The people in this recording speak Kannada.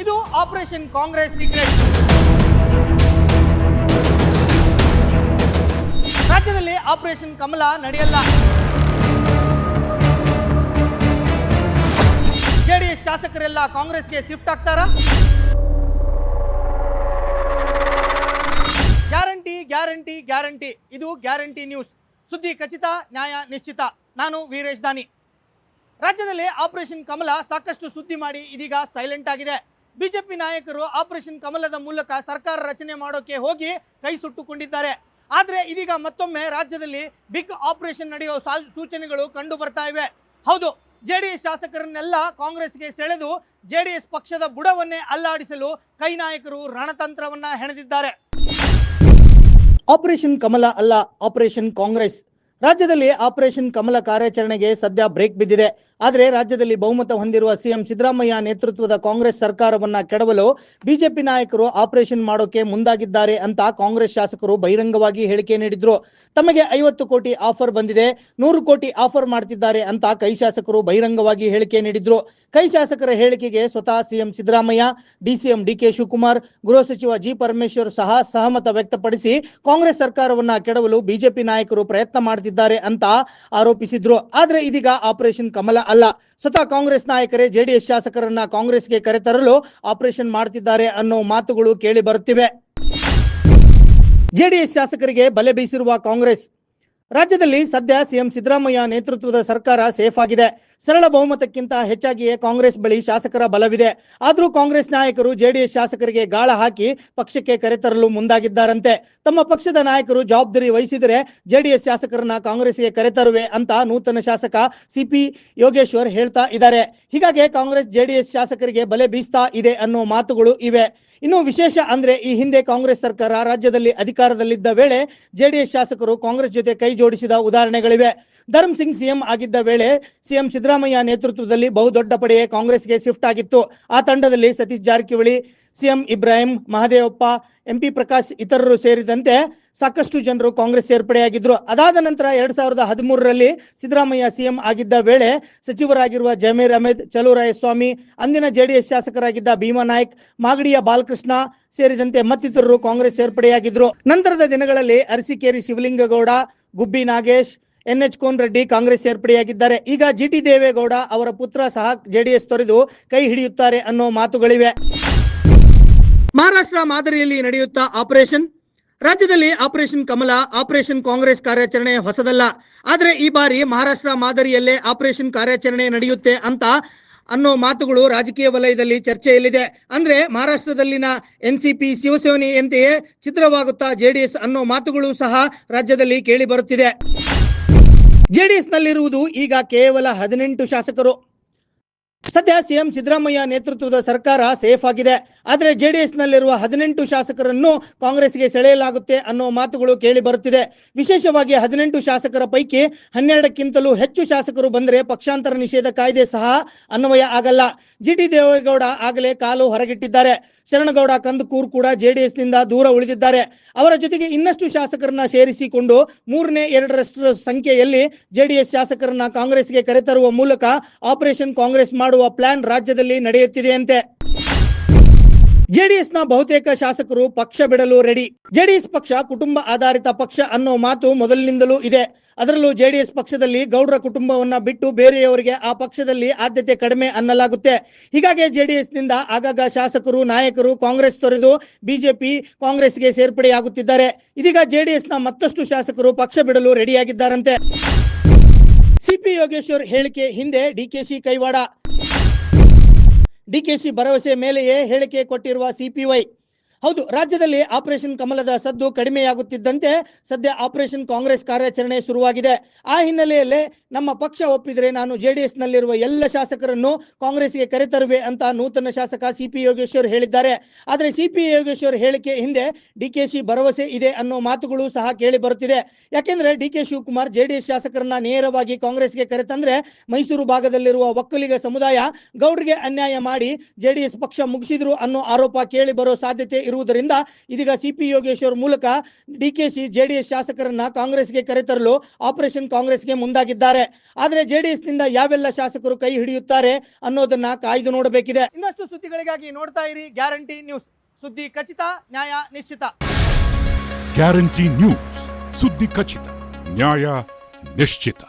ಇದು ಆಪರೇಷನ್ ಕಾಂಗ್ರೆಸ್ ಸೀಕ್ರೆಟ್. ರಾಜ್ಯದಲ್ಲಿ ಆಪರೇಷನ್ ಕಮಲ ನಡೆಯಲ್ಲ. ಜೆಡಿಎಸ್ ಶಾಸಕರೆಲ್ಲ ಕಾಂಗ್ರೆಸ್ಗೆ ಶಿಫ್ಟ್ ಆಗ್ತಾರಾ? Guarantee guarantee guarantee. ಇದು ಗ್ಯಾರಂಟಿ ನ್ಯೂಸ್. ಸುದ್ದಿ ಖಚಿತ, ನ್ಯಾಯ ನಿಶ್ಚಿತ. ನಾನು ವೀರೇಶ್ ದಾನಿ. ರಾಜ್ಯದಲ್ಲಿ ಆಪರೇಷನ್ ಕಮಲ ಸಾಕಷ್ಟು ಸುದ್ದಿ ಮಾಡಿ ಇದೀಗ ಸೈಲೆಂಟ್ ಆಗಿದೆ. ಬಿಜೆಪಿ ನಾಯಕರು ಆಪರೇಷನ್ ಕಮಲದ ಮೂಲಕ ಸರ್ಕಾರ ರಚನೆ ಮಾಡೋಕೆ ಹೋಗಿ ಕೈ ಸುಟ್ಟುಕೊಂಡಿದ್ದಾರೆ. ಆದರೆ ಇದೀಗ ಮತ್ತೊಮ್ಮೆ ರಾಜ್ಯದಲ್ಲಿ ಬಿಗ್ ಆಪರೇಷನ್ ನಡೆಯೋ ಸಾ- ಸೂಚನೆಗಳು ಕಂಡು ಬರ್ತಾ ಇವೆ. ಹೌದು, ಜೆಡಿಎಸ್ ಶಾಸಕರನ್ನೆಲ್ಲ ಕಾಂಗ್ರೆಸ್ಗೆ ಸೆಳೆದು ಜೆಡಿಎಸ್ ಪಕ್ಷದ ಬುಡವನ್ನೇ ಅಲ್ಲಾಡಿಸಲು ಕೈ ನಾಯಕರು ರಣತಂತ್ರವನ್ನ ಹೆಣೆದಿದ್ದಾರೆ. ಆಪರೇಷನ್ ಕಮಲ ಅಲ್ಲ, ಆಪರೇಷನ್ ಕಾಂಗ್ರೆಸ್. ರಾಜ್ಯದಲ್ಲಿ ಆಪರೇಷನ್ ಕಮಲ ಕಾರ್ಯಾಚರಣೆಗೆ ಸದ್ಯ ಬ್ರೇಕ್ ಬಿದ್ದಿದೆ. ಆದರೆ ರಾಜ್ಯದಲ್ಲಿ ಬಹುಮತ ಹೊಂದಿರುವ ಸಿಎಂ ಸಿದ್ದರಾಮಯ್ಯ ನೇತೃತ್ವದ ಕಾಂಗ್ರೆಸ್ ಸರ್ಕಾರವನ್ನ ಕೆಡವಲು ಬಿಜೆಪಿ ನಾಯಕರು ಆಪರೇಷನ್ ಮಾಡೋಕೆ ಮುಂದಾಗಿದ್ದಾರೆ ಅಂತ ಕಾಂಗ್ರೆಸ್ ಶಾಸಕರು ಬಹಿರಂಗವಾಗಿ ಹೇಳಿಕೆ ನೀಡಿದ್ರು. ತಮಗೆ ಐವತ್ತು ಕೋಟಿ ಆಫರ್ ಬಂದಿದೆ, ನೂರು ಕೋಟಿ ಆಫರ್ ಮಾಡ್ತಿದ್ದಾರೆ ಅಂತ ಕೈ ಶಾಸಕರು ಬಹಿರಂಗವಾಗಿ ಹೇಳಿಕೆ ನೀಡಿದ್ರು. ಕೈ ಶಾಸಕರ ಹೇಳಿಕೆಗೆ ಸ್ವತಃ CM Siddaramaiah DCM DK Shivakumar, ಗೃಹ ಸಚಿವ ಜಿ ಪರಮೇಶ್ವರ್ ಸಹ ಸಹಮತ ವ್ಯಕ್ತಪಡಿಸಿ ಕಾಂಗ್ರೆಸ್ ಸರ್ಕಾರವನ್ನ ಕೆಡವಲು ಬಿಜೆಪಿ ನಾಯಕರು ಪ್ರಯತ್ನ ಮಾಡ್ತಿದ್ದಾರೆ ಅಂತ ಆರೋಪಿಸಿದ್ರು. ಆದರೆ ಇದೀಗ ಆಪರೇಷನ್ ಕಮಲ ಅಲ್ಲ ಸ್ವತಃ ಕಾಂಗ್ರೆಸ್ ನಾಯಕರೇ, ಜೆಡಿಎಸ್ ಶಾಸಕರನ್ನ ಕಾಂಗ್ರೆಸ್ಗೆ ಕರೆತರಲು ಆಪರೇಷನ್ ಮಾಡ್ತಿದ್ದಾರೆ ಅನ್ನೋ ಮಾತುಗಳು ಕೇಳಿ ಬರುತ್ತಿವೆ. ಜೆಡಿಎಸ್ ಶಾಸಕರಿಗೆ ಬಲೆ ಬೀಸಿರುವ ಕಾಂಗ್ರೆಸ್ ರಾಜ್ಯದಲ್ಲಿ ಸದ್ಯ ಸಿಎಂ ಸಿದ್ದರಾಮಯ್ಯ ನೇತೃತ್ವದ ಸರ್ಕಾರ ಸೇಫ್ ಆಗಿದೆ. ಸರಳ ಬಹುಮತಕ್ಕಿಂತ ಹೆಚ್ಚಾಗಿಯೇ ಕಾಂಗ್ರೆಸ್ ಬಳಿ ಶಾಸಕರ ಬಲವಿದೆ. ಆದರೂ ಕಾಂಗ್ರೆಸ್ ನಾಯಕರು ಜೆಡಿಎಸ್ ಶಾಸಕರಿಗೆ ಗಾಳ ಹಾಕಿ ಪಕ್ಷಕ್ಕೆ ಕರೆತರಲು ಮುಂದಾಗಿದ್ದಾರಂತೆ. ತಮ್ಮ ಪಕ್ಷದ ನಾಯಕರು ಜವಾಬ್ದಾರಿ ವಹಿಸಿದರೆ ಜೆಡಿಎಸ್ ಶಾಸಕರನ್ನ ಕಾಂಗ್ರೆಸ್ಗೆ ಕರೆತರುವೆ ಅಂತ ನೂತನ ಶಾಸಕ ಸಿಪಿ ಯೋಗೇಶ್ವರ್ ಹೇಳ್ತಾ ಇದ್ದಾರೆ. ಹೀಗಾಗಿ ಕಾಂಗ್ರೆಸ್ ಜೆಡಿಎಸ್ ಶಾಸಕರಿಗೆ ಬಲೆ ಬೀಸ್ತಾ ಇದೆ ಅನ್ನೋ ಮಾತುಗಳು ಇವೆ. ಇನ್ನು ವಿಶೇಷ ಅಂದ್ರೆ ಈ ಹಿಂದೆ ಕಾಂಗ್ರೆಸ್ ಸರ್ಕಾರ ರಾಜ್ಯದಲ್ಲಿ ಅಧಿಕಾರದಲ್ಲಿದ್ದ ವೇಳೆ ಜೆಡಿಎಸ್ ಶಾಸಕರು ಕಾಂಗ್ರೆಸ್ ಜೊತೆ ಕೈ ಜೋಡಿಸಿದ ಉದಾಹರಣೆಗಳಿವೆ. ಧರ್ಮ್ ಸಿಂಗ್ ಸಿಎಂ ಆಗಿದ್ದ ವೇಳೆ ಸಿಎಂ ಸಿದ್ದರಾಮಯ್ಯ ನೇತೃತ್ವದಲ್ಲಿ ಬಹುದೊಡ್ಡ ಪಡೆಯೇ ಕಾಂಗ್ರೆಸ್ಗೆ ಶಿಫ್ಟ್ ಆಗಿತ್ತು. ಆ ತಂಡದಲ್ಲಿ ಸತೀಶ್ ಜಾರಕಿಹೊಳಿ, ಸಿಎಂ ಇಬ್ರಾಹಿಂ, ಮಹದೇವಪ್ಪ, ಎಂಪಿ ಪ್ರಕಾಶ್ ಇತರರು ಸೇರಿದಂತೆ ಸಾಕಷ್ಟು ಜನರು ಕಾಂಗ್ರೆಸ್ ಸೇರ್ಪಡೆಯಾಗಿದ್ದರು. ಅದಾದ ನಂತರ ಎರಡ್ ಸಾವಿರದ ಹದಿಮೂರರಲ್ಲಿ ಸಿದ್ದರಾಮಯ್ಯ ಸಿಎಂ ಆಗಿದ್ದ ವೇಳೆ ಸಚಿವರಾಗಿರುವ ಜಮೀರ್ ಅಹಮದ್ ಚಲುರಾಯಸ್ವಾಮಿ ಅಂದಿನ ಜೆಡಿಎಸ್ ಶಾಸಕರಾಗಿದ್ದ ಭೀಮಾ ನಾಯ್ಕ್, ಮಾಗಡಿಯ ಬಾಲಕೃಷ್ಣ ಸೇರಿದಂತೆ ಮತ್ತಿತರರು ಕಾಂಗ್ರೆಸ್ ಸೇರ್ಪಡೆಯಾಗಿದ್ದರು. ನಂತರದ ದಿನಗಳಲ್ಲಿ Arsikere Shivalingegowda, Gubbi Nagesh N H Kona Reddy Congress ಸೇರ್ಪಡೆಯಾಗಿದ್ದಾರೆ. ಈಗ ಜಿ ಟಿ ದೇವೇಗೌಡ ಅವರ ಪುತ್ರ ಸಹ ಜೆಡಿಎಸ್ ತೊರೆದು ಕೈ ಹಿಡಿಯುತ್ತಾರೆ ಅನ್ನೋ ಮಾತುಗಳಿವೆ. ಮಹಾರಾಷ್ಟ್ರ ಮಾದರಿಯಲ್ಲಿ ನಡೆಯುತ್ತಾ ಆಪರೇಷನ್? ರಾಜ್ಯದಲ್ಲಿ ಆಪರೇಷನ್ ಕಮಲ, ಆಪರೇಷನ್ ಕಾಂಗ್ರೆಸ್ ಕಾರ್ಯಾಚರಣೆ ಹೊಸದಲ್ಲ. ಆದರೆ ಈ ಬಾರಿ ಮಹಾರಾಷ್ಟ್ರ ಮಾದರಿಯಲ್ಲೇ ಆಪರೇಷನ್ ಕಾರ್ಯಾಚರಣೆ ನಡೆಯುತ್ತೆ ಅಂತ ಅನ್ನೋ ಮಾತುಗಳು ರಾಜಕೀಯ ವಲಯದಲ್ಲಿ ಚರ್ಚೆಯಲ್ಲಿದೆ. ಅಂದ್ರೆ ಮಹಾರಾಷ್ಟ್ರದಲ್ಲಿನ ಎನ್ ಸಿ ಪಿ, ಶಿವಸೇನೆಯಂತೆಯೇ ಚಿತ್ರವಾಗುತ್ತಾ ಜೆಡಿಎಸ್ ಅನ್ನೋ ಮಾತುಗಳು ಸಹ ರಾಜ್ಯದಲ್ಲಿ ಕೇಳಿ ಬರುತ್ತಿದೆ. ಜೆಡಿಎಸ್ ನಲ್ಲಿರುವುದು ಈಗ ಕೇವಲ ಹದಿನೆಂಟು ಶಾಸಕರು. ಸದ್ಯ ಸಿಎಂ ಸಿದ್ದರಾಮಯ್ಯ ನೇತೃತ್ವದ ಸರ್ಕಾರ ಸೇಫ್ ಆಗಿದೆ. ಆದರೆ ಜೆಡಿಎಸ್ ನಲ್ಲಿರುವ ಹದಿನೆಂಟು ಶಾಸಕರನ್ನು ಕಾಂಗ್ರೆಸ್ಗೆ ಸೆಳೆಯಲಾಗುತ್ತೆ ಅನ್ನೋ ಮಾತುಗಳು ಕೇಳಿ ಬರುತ್ತಿದೆ. ವಿಶೇಷವಾಗಿ ಹದಿನೆಂಟು ಶಾಸಕರ ಪೈಕಿ ಹನ್ನೆರಡಕ್ಕಿಂತಲೂ ಹೆಚ್ಚು ಶಾಸಕರು ಬಂದರೆ ಪಕ್ಷಾಂತರ ನಿಷೇಧ ಕಾಯ್ದೆ ಸಹ ಅನ್ವಯ ಆಗಲ್ಲ. ಜಿ ಟಿ ದೇವೇಗೌಡ ಆಗಲೇ ಕಾಲು ಹೊರಗಿಟ್ಟಿದ್ದಾರೆ. ಶರಣಗೌಡ ಕಂದಕೂರ್ ಕೂಡ ಜೆಡಿಎಸ್ನಿಂದ ದೂರ ಉಳಿದಿದ್ದಾರೆ. ಅವರ ಜೊತೆಗೆ ಇನ್ನಷ್ಟು ಶಾಸಕರನ್ನ ಸೇರಿಸಿಕೊಂಡು ಮೂರನೇ ಎರಡರಷ್ಟು ಸಂಖ್ಯೆಯಲ್ಲಿ ಜೆಡಿಎಸ್ ಶಾಸಕರನ್ನ ಕಾಂಗ್ರೆಸ್ಗೆ ಕರೆತರುವ ಮೂಲಕ ಆಪರೇಷನ್ ಕಾಂಗ್ರೆಸ್ ಮಾಡುವ ಪ್ಲಾನ್ ರಾಜ್ಯದಲ್ಲಿ ನಡೆಯುತ್ತಿದೆಯಂತೆ. ಜೆಡಿಎಸ್ನ ಬಹುತೇಕ ಶಾಸಕರು ಪಕ್ಷ ಬಿಡಲು ರೆಡಿ. ಜೆಡಿಎಸ್ ಪಕ್ಷ ಕುಟುಂಬ ಆಧಾರಿತ ಪಕ್ಷ ಅನ್ನೋ ಮಾತು ಮೊದಲಿನಿಂದಲೂ ಇದೆ. ಅದರಲ್ಲೂ ಜೆಡಿಎಸ್ ಪಕ್ಷದಲ್ಲಿ ಗೌಡ್ರ ಕುಟುಂಬವನ್ನ ಬಿಟ್ಟು ಬೇರೆಯವರಿಗೆ ಆ ಪಕ್ಷದಲ್ಲಿ ಆದ್ಯತೆ ಕಡಿಮೆ ಅನ್ನಲಾಗುತ್ತೆ. ಹೀಗಾಗಿ ಜೆಡಿಎಸ್ನಿಂದ ಆಗಾಗ ಶಾಸಕರು, ನಾಯಕರು, ಕಾಂಗ್ರೆಸ್ ತೊರೆದು ಬಿಜೆಪಿ ಕಾಂಗ್ರೆಸ್ಗೆ ಸೇರ್ಪಡೆಯಾಗುತ್ತಿದ್ದಾರೆ. ಇದೀಗ ಜೆಡಿಎಸ್ನ ಮತ್ತಷ್ಟು ಶಾಸಕರು ಪಕ್ಷ ಬಿಡಲು ರೆಡಿಯಾಗಿದ್ದಾರಂತೆ. ಸಿಪಿ ಯೋಗೇಶ್ವರ್ ಹೇಳಿಕೆ ಹಿಂದೆ ಡಿಕೆಶಿ ಕೈವಾಡ. ಡಿಕೆಶಿ ಭರವಸೆ ಮೇಲೆಯೇ ಹೇಳಿಕೆ ಕೊಟ್ಟಿರುವ ಸಿಪಿವೈ ಹೌದು, ರಾಜ್ಯದಲ್ಲಿ ಆಪರೇಷನ್ ಕಮಲದ ಸದ್ದು ಕಡಿಮೆಯಾಗುತ್ತಿದ್ದಂತೆ ಸದ್ಯ ಆಪರೇಷನ್ ಕಾಂಗ್ರೆಸ್ ಕಾರ್ಯಾಚರಣೆ ಶುರುವಾಗಿದೆ. ಆ ಹಿನ್ನೆಲೆಯಲ್ಲಿ ನಮ್ಮ ಪಕ್ಷ ಒಪ್ಪಿದರೆ ನಾನು ಜೆಡಿಎಸ್ ನಲ್ಲಿರುವ ಎಲ್ಲ ಶಾಸಕರನ್ನು ಕಾಂಗ್ರೆಸ್ಗೆ ಕರೆತರುವೆ ಅಂತ ನೂತನ ಶಾಸಕ ಸಿಪಿ ಯೋಗೇಶ್ವರ್ ಹೇಳಿದ್ದಾರೆ. ಆದರೆ ಸಿಪಿ ಯೋಗೇಶ್ವರ್ ಹೇಳಿಕೆ ಹಿಂದೆ ಡಿಕೆಶಿ ಭರವಸೆ ಇದೆ ಅನ್ನೋ ಮಾತುಗಳು ಸಹ ಕೇಳಿ ಬರುತ್ತಿದೆ. ಯಾಕೆಂದ್ರೆ ಡಿಕೆ ಶಿವಕುಮಾರ್ ಜೆಡಿಎಸ್ ಶಾಸಕರನ್ನ ನೇರವಾಗಿ ಕಾಂಗ್ರೆಸ್ಗೆ ಕರೆತಂದ್ರೆ ಮೈಸೂರು ಭಾಗದಲ್ಲಿರುವ ಒಕ್ಕಲಿಗ ಸಮುದಾಯ ಗೌಡ್ರಿಗೆ ಅನ್ಯಾಯ ಮಾಡಿ ಜೆಡಿಎಸ್ ಪಕ್ಷ ಮುಗಿಸಿದ್ರು ಅನ್ನೋ ಆರೋಪ ಕೇಳಿ ಬರೋ ಸಾಧ್ಯತೆ ಇರುವುದರಿಂದ ಇದೀಗ ಸಿಪಿ ಯೋಗೇಶ್ವರ್ ಮೂಲಕ ಡಿ ಕೆ ಡಿಕೆಶಿ ಜೆಡಿಎಸ್ ಶಾಸಕರನ್ನ ಕಾಂಗ್ರೆಸ್ಗೆ ಕರೆತರಲು ಆಪರೇಷನ್ ಕಾಂಗ್ರೆಸ್ಗೆ ಮುಂದಾಗಿದ್ದಾರೆ. ಆದರೆ ಜೆಡಿಎಸ್ನಿಂದ ಯಾವೆಲ್ಲ ಶಾಸಕರು ಕೈ ಹಿಡಿಯುತ್ತಾರೆ ಅನ್ನೋದನ್ನ ಕಾಯ್ದು ನೋಡಬೇಕಿದೆ. ಇನ್ನಷ್ಟು ಸುದ್ದಿಗಳಿಗಾಗಿ ನೋಡ್ತಾ ಇರಿ ಗ್ಯಾರಂಟಿ ನ್ಯೂಸ್. ಸುದ್ದಿ ಖಚಿತ ನ್ಯಾಯ ನಿಶ್ಚಿತ. ಗ್ಯಾರಂಟಿ ನ್ಯೂಸ್ ಸುದ್ದಿ ಖಚಿತ ನ್ಯಾಯ ನಿಶ್ಚಿತ.